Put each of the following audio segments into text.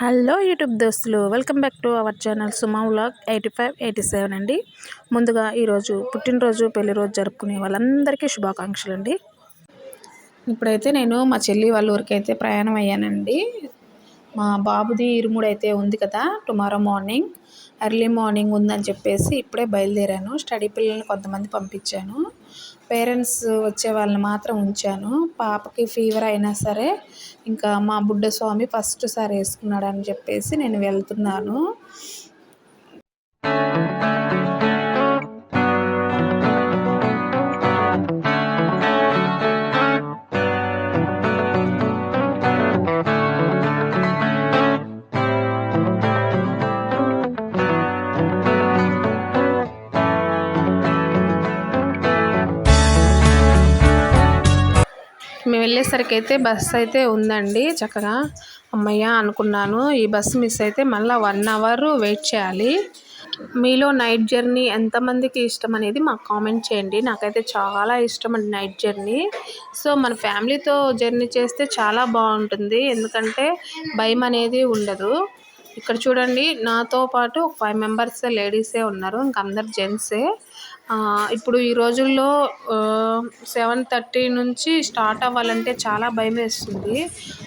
Hello YouTube దోస్తులు welcome back to our channel Suma vlog eighty five eighty seven అండి. ముందుగా ఈరోజు పుట్టినరోజు పెళ్ళి రోజు జరుపుకునే వాళ్ళందరికీ శుభాకాంక్షలు అండి. ఇప్పుడైతే నేను మా చెల్లి వాళ్ళ ఊరికి అయితే ప్రయాణం అయ్యానండి. మా బాబుది ఇరుముడు అయితే ఉంది కదా టుమారో మార్నింగ్ ఎర్లీ మార్నింగ్ ఉందని చెప్పేసి ఇప్పుడే బయలుదేరాను. స్టడీ పిల్లల్ని కొంతమంది పంపించాను. పేరెంట్స్ వచ్చే వాళ్ళని మాత్రం ఉంచాను. పాపకి ఫీవర్ అయినా సరే ఇంకా మా బుడ్డ స్వామి ఫస్ట్ సారి వేసుకున్నాడని చెప్పేసి నేను వెళ్తున్నాను. మేము వెళ్ళేసరికి అయితే బస్సు అయితే ఉందండి చక్కగా. అమ్మయ్య అనుకున్నాను ఈ బస్సు మిస్ అయితే మళ్ళీ వన్ అవర్ వెయిట్ చేయాలి. మీలో నైట్ జర్నీ ఎంతమందికి ఇష్టం అనేది మాకు కామెంట్ చేయండి. నాకైతే చాలా ఇష్టం అండి నైట్ జర్నీ. సో మన ఫ్యామిలీతో జర్నీ చేస్తే చాలా బాగుంటుంది. ఎందుకంటే భయం అనేది ఉండదు. ఇక్కడ చూడండి నాతో పాటు ఫైవ్ మెంబర్స్ లేడీసే ఉన్నారు. ఇంక అందరు జెంట్సే ఇప్పుడు ఈ రోజుల్లో సెవెన్ థర్టీ నుంచి స్టార్ట్ అవ్వాలంటే చాలా భయం వేస్తుంది.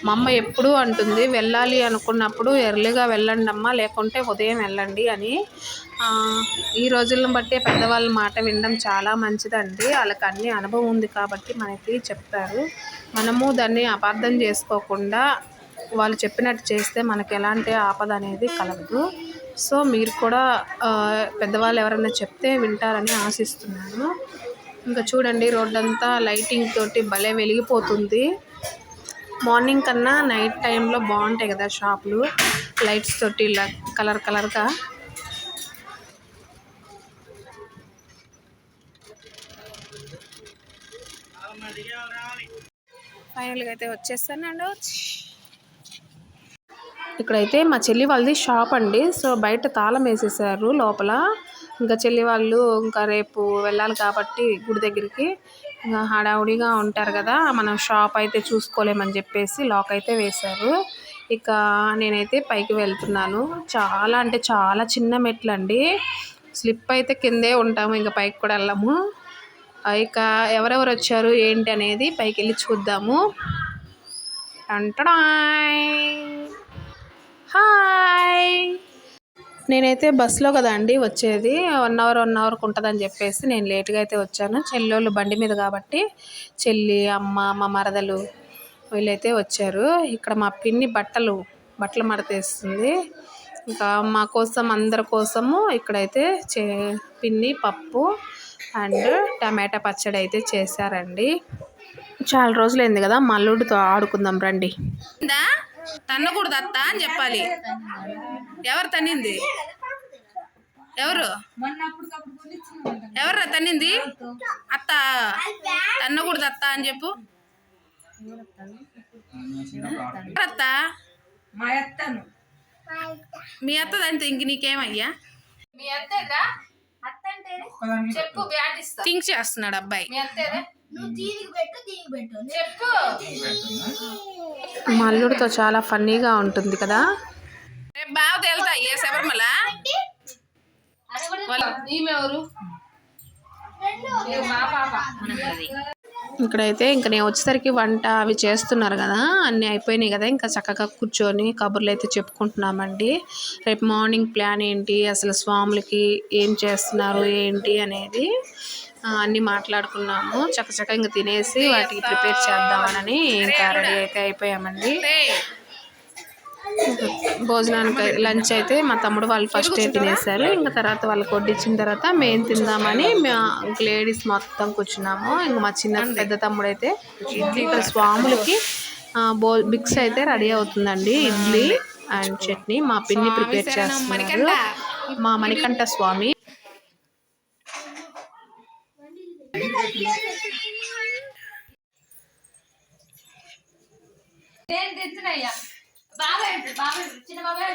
మా అమ్మ ఎప్పుడూ అంటుంది వెళ్ళాలి అనుకున్నప్పుడు ఎర్లీగా వెళ్ళండి అమ్మ లేకుంటే ఉదయం వెళ్ళండి అని. ఈ రోజులను బట్టి పెద్దవాళ్ళ మాట వినడం చాలా మంచిదండి. వాళ్ళకి అన్ని అనుభవం ఉంది కాబట్టి మనకి చెప్తారు మనము దాన్ని అపార్థం చేసుకోకుండా వాళ్ళు చెప్పినట్టు చేస్తే మనకి ఎలాంటి ఆపద అనేది కలగదు. సో మీరు కూడా పెద్దవాళ్ళు ఎవరైనా చెప్తే వింటారని ఆశిస్తున్నాను. ఇంకా చూడండి రోడ్డంతా లైటింగ్ తోటి భలే వెలిగిపోతుంది. మార్నింగ్ కన్నా నైట్ టైంలో బాగుంటాయి కదా షాపులు లైట్స్ తోటి ఇలా కలర్ కలర్గా. ఫైనల్గా అయితే వచ్చేస్తానండి. ఇక్కడైతే మా చెల్లి వాళ్ళది షాప్ అండి. సో బయట తాళం వేసేసారు లోపల. ఇంకా చెల్లి వాళ్ళు ఇంకా రేపు వెళ్ళాలి కాబట్టి గుడి దగ్గరికి. ఇంకా హడావుడిగా ఉంటారు కదా మనం షాప్ అయితే చూసుకోలేమని చెప్పేసి లాక్ అయితే వేశారు. ఇక నేనైతే పైకి వెళ్తున్నాను. చాలా అంటే చాలా చిన్న మెట్లు అండి స్లిప్ అయితే కిందే ఉంటాము ఇంకా పైకి కూడా వెళ్ళము. ఇక ఎవరెవరు వచ్చారు ఏంటి అనేది పైకి వెళ్ళి చూద్దాము అంటడాయ్ హాయ్ నేనైతే బస్సులో కదా అండి వచ్చేది. వన్ అవర్ వన్ అవర్కి ఉంటుందని చెప్పేసి నేను లేట్గా అయితే వచ్చాను. చెల్లోళ్ళు బండి మీద కాబట్టి చెల్లి అమ్మ మా మరదలు వీళ్ళైతే వచ్చారు. ఇక్కడ మా పిన్ని బట్టలు బట్టలు మడతేస్తుంది. ఇంకా మా కోసం అందరి కోసము ఇక్కడైతే చే పిన్ని పప్పు అండ్ టమాటా పచ్చడి అయితే చేశారండి. చాలా రోజులైంది కదా మల్లుడితో ఆడుకుందాం రండి. తన్నకూడదు అత్త అని చెప్పాలి. ఎవరు తన్నింది? ఎవరు? ఎవరు తన్నింది? అత్త. తన్నకూడదు అత్త అని చెప్పు. అత్త మీ అత్త అంతే ఇంక నీకేమయ్యా? మీ అత్తేదా చెప్పు థింక్ చేస్తున్నాడు అబ్బాయి. మా అల్లుడితో చాలా ఫన్నీగా ఉంటుంది కదా. బాగా తేలుతా ఏ శబరిమల? ఇక్కడైతే ఇంకా నేను వచ్చేసరికి వంట అవి చేస్తున్నారు కదా అన్నీ అయిపోయినాయి కదా ఇంకా చక్కగా కూర్చొని కబుర్లు అయితే చెప్పుకుంటున్నామండి. రేపు మార్నింగ్ ప్లాన్ ఏంటి అసలు స్వాములకి ఏం చేస్తున్నారు ఏంటి అనేది అన్నీ మాట్లాడుకున్నాము. చక్కచక్క ఇంకా తినేసి వాటికి ప్రిపేర్ చేద్దామని ఇంకా రెడీ అయితే అయిపోయామండి. భోజనానికి లంచ్ అయితే మా తమ్ముడు వాళ్ళు ఫస్ట్ తినేసారు ఇంకా తర్వాత వాళ్ళకి వడ్డించిన తర్వాత మేము తిందామని లేడీస్ మొత్తం కూర్చున్నాము. ఇంకా మా చిన్న పెద్ద తమ్ముడు అయితే ఇడ్లీ ఇక్కడ స్వాములకి బో మిక్స్ అయితే రెడీ అవుతుందండి. ఇడ్లీ అండ్ చట్నీ. మా పిన్ని ప్రిపేర్ చేస్తున్నారు. మా మణికంఠ స్వామి నేను తెచ్చినయ్యా బాబాయ్ బాబాయ్ చిన్న బాబాయ్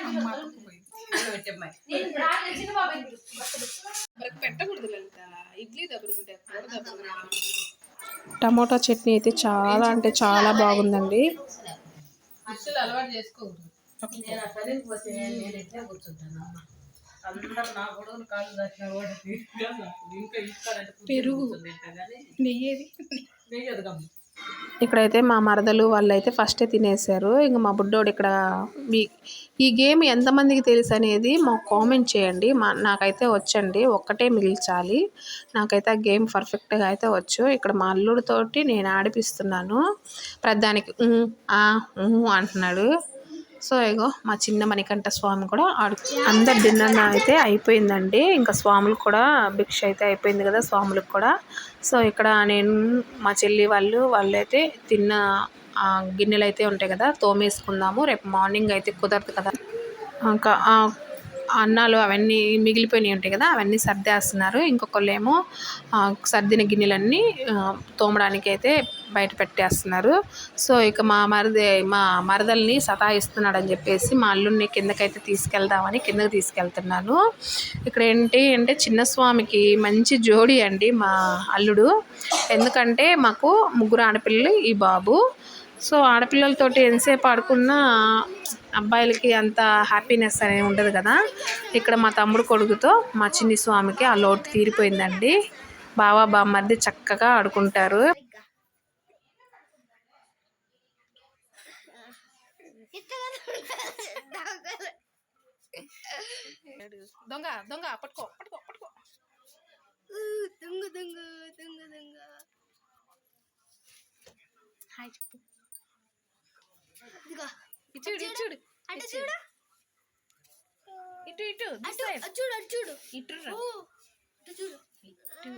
చిన్న బాబాయ్ పెట్టకూడదు ఇడ్లీ టమోటా చట్నీ అయితే చాలా అంటే చాలా బాగుందండి. అసలు అలవాటు చేసుకోకూడదు. నేను ఆ పనికి పోతే? నేను కూర్చుంటాను? పెరుగు. నెయ్యేది? గమ్మ ఇక్కడైతే మా మరదలు వాళ్ళైతే ఫస్టే తినేశారు. ఇంకా మా బుడ్డోడు ఇక్కడ మీ ఈ గేమ్ ఎంతమందికి తెలుసు అనేది మాకు కామెంట్ చేయండి. మా నాకైతే వచ్చండి. ఒక్కటే మిగిల్చాలి. నాకైతే ఆ గేమ్ పర్ఫెక్ట్గా అయితే వచ్చు. ఇక్కడ మా అల్లుడితోటి నేను ఆడిపిస్తున్నాను. ప్రధానికి ఆ ఊ అంటున్నాడు. సో ఇగో మా చిన్న మణికంఠ స్వామి కూడా ఆడు అందరు డిన్నర్ అయితే అయిపోయిందండి. ఇంకా స్వాములకు కూడా భిక్ష అయితే అయిపోయింది కదా స్వాములకు కూడా. సో ఇక్కడ నేను మా చెల్లి వాళ్ళు వాళ్ళైతే తిన్న గిన్నెలు అయితే ఉంటాయి కదా తోమేసుకుందాము. రేపు మార్నింగ్ అయితే కుదరదు కదా. ఇంకా అన్నాలు అవన్నీ మిగిలిపోయినవి ఉంటాయి కదా అవన్నీ సర్దేస్తున్నారు. ఇంకొకళ్ళు ఏమో సర్దిన గిన్నెలన్నీ తోమడానికి అయితే బయట పెట్టేస్తున్నారు. సో ఇక మా మరది మా మరదల్ని సతాయిస్తున్నాడు అని చెప్పేసి మా అల్లుడిని కిందకైతే తీసుకెళ్దామని కిందకి తీసుకెళ్తున్నాను. ఇక్కడ ఏంటి అంటే చిన్న స్వామికి మంచి జోడి అండి మా అల్లుడు. ఎందుకంటే మాకు ముగ్గురు ఆడపిల్లలు ఈ బాబు. సో ఆడపిల్లలతోటి ఎంతసేపు ఆడుకున్నా అబ్బాయిలకి అంత హ్యాపీనెస్ అనేది ఉండదు కదా. ఇక్కడ మా తమ్ముడు కొడుకుతో మా చిన్ని స్వామికి ఆ లోటు తీరిపోయిందండి. బావా బామ్మర్ది చక్కగా ఆడుకుంటారు. దొంగ దొంగ పట్టుకో పట్టుకో పట్టుకో. దొంగ దొంగ దొంగ దొంగ. హాయ్ చెప్పు. ഇട്ടു ഇട്ടു ഇച്ചുവിട് ഇച്ചുവിട് ഇട്ടു ഇട്ടു ഇട്ടു ഇട്ടു ഇട്ടു.